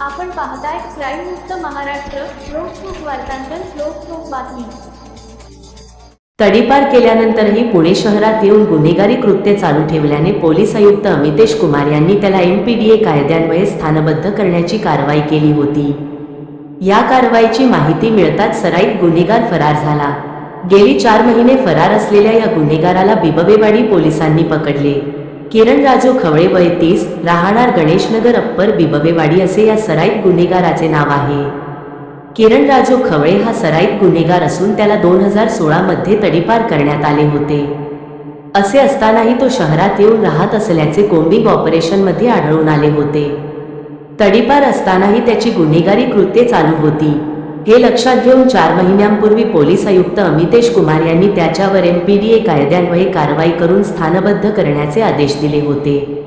आपण पाहताय क्राईम मुक्त महाराष्ट्र लोकसुख वार्तांकन लोकसुख बातमी. तडीपार केल्यानंतरही पुणे शहरात येऊन गुन्हेगारी कृत्य चालू ठेवल्याने पोलीस आयुक्त अमितेश कुमार यांनी त्याला एमपीडीए कायद्यान्वये स्थानबद्ध करण्याची कारवाई केली होती. या कारवाईची माहिती मिळताच सराईत गुन्हेगार फरार झाला. गेली चार महिने फरार असलेल्या या गुन्हेगाराला बिबवेवाडी पोलिसांनी पकडले. किरण राजू खवळे वय तीस राहणार गणेशनगर अप्पर बिबवेवाडी असे या सराईत गुन्हेगाराचे नाव आहे. किरण राजू खवळे हा सराईत गुन्हेगार असून त्याला दोन हजार सोळामध्ये तडीपार करण्यात आले होते. असे असतानाही तो शहरात येऊन राहत असल्याचे कोम्बिंग ऑपरेशनमध्ये आढळून आले होते. तडीपार असतानाही त्याची गुन्हेगारी कृत्ये चालू होती. हे लक्षात घेऊन चार महिन्यांपूर्वी पोलीस आयुक्त अमितेश कुमार यांनी त्याच्यावर एमपीडीए कायद्यान्वये कारवाई करून स्थानबद्ध करण्याचे आदेश दिले होते.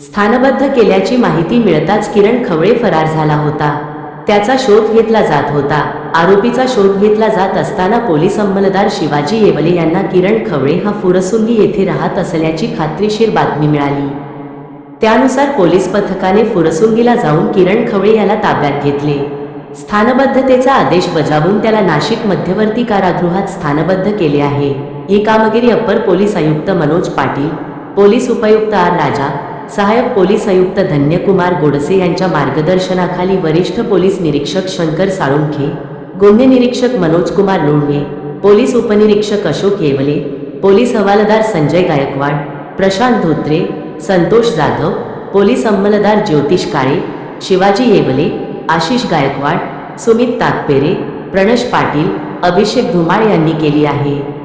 स्थानबद्ध केल्याची माहिती मिळताच किरण खवळे फरार झाला होता. त्याचा शोध घेतला जात होता. आरोपीचा शोध घेतला जात असताना पोलीस अंमलदार शिवाजी येवले यांना किरण खवळे हा फुरसुंगी येथे राहत असल्याची खात्रीशीर बातमी मिळाली. त्यानुसार पोलीस पथकाने फुरसुंगीला जाऊन किरण खवळे याला ताब्यात घेतले. स्थानबद्धतेचा आदेश बजावून त्याला नाशिक मध्यवर्ती कारागृहात स्थानबद्ध केले आहे. ही कामगिरी अप्पर पोलीस आयुक्त मनोज पाटील पोलीस उपायुक्त आर. राजा सहाय्यक पोलीस आयुक्त धन्यकुमार गोडसे यांच्या मार्गदर्शनाखाली वरिष्ठ पोलीस निरीक्षक शंकर साळुंखे गुन्हे निरीक्षक मनोज कुमार लोंढे पोलीस उपनिरीक्षक अशोक येवले पोलीस हवालदार संजय गायकवाड प्रशांत धोत्रे संतोष जाधव पोलीस अंमलदार ज्योतिष काळे शिवाजी येवले आशिष गायकवाड सुमित तातपेरे प्रणश पाटील अभिषेक धुमाळ यांनी केली आहे.